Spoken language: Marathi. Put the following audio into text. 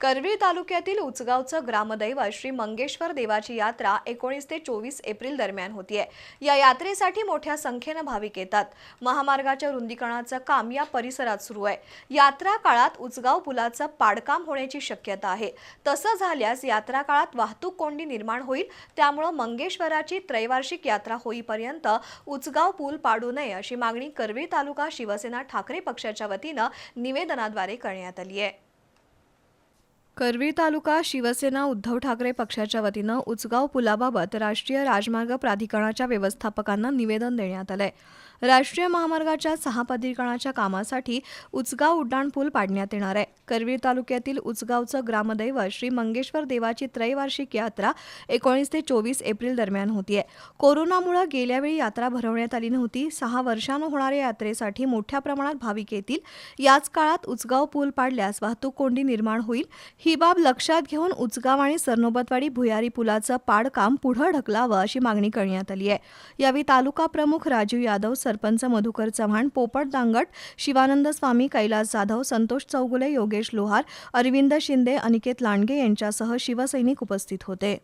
करवीर तालुक्यातील उचगावचं ग्रामदैव श्री मंगेश्वर देवाची यात्रा एकोणीस ते चोवीस एप्रिल दरम्यान होतीये. या यात्रेसाठी मोठ्या संख्येनं भाविक येतात. महामार्गाच्या रुंदीकरणाचं काम या परिसरात सुरू आहे. यात्रा काळात उचगाव पुलाचं पाडकाम होण्याची शक्यता आहे. तसं झाल्यास यात्रा काळात वाहतूक कोंडी निर्माण होईल. त्यामुळं मंगेश्वराची त्रैवार्षिक यात्रा होईपर्यंत उचगाव पूल पाडू नये अशी मागणी करवीर तालुका शिवसेना ठाकरे पक्षाच्या वतीनं निवेदनाद्वारे करण्यात आली आहे करवीर तालुका शिवसेना उद्धव ठाकरे पक्षाच्या वतीनं उचगाव पुलाबाबत राष्ट्रीय राजमार्ग प्राधिकरणाच्या व्यवस्थापकांना निवेदन देण्यात आलंय. राष्ट्रीय महामार्गाच्या सहा प्राधिकरणाच्या कामासाठी उचगाव उड्डाण पूल पाडण्यात येणार आहे. करवीर तालुक्यातील उचगावचं ग्रामदैव श्री मंगेश्वर देवाची त्रैवार्षिक यात्रा एकोणीस ते चोवीस एप्रिल दरम्यान होतीये. कोरोनामुळे गेल्यावेळी यात्रा भरवण्यात आली नव्हती. सहा वर्षानं होणाऱ्या यात्रेसाठी मोठ्या प्रमाणात भाविक येतील. याच काळात उचगाव पूल पाडल्यास वाहतूक कोंडी निर्माण होईल. ही ही बाब लक्षात घेऊन उचगाव आणि सरनोबतवाडी भुयारी पुलाचं पाडकाम पुढं ढकलावं अशी मागणी करण्यात आली आहे. यावेळी तालुका प्रमुख राजीव यादव सरपंच मधुकर चव्हाण पोपट दांगट शिवानंद स्वामी कैलास जाधव संतोष चौगुले योगेश लोहार अरविंद शिंदे अनिकेत लांडगे यांच्यासह शिवसैनिक उपस्थित होते.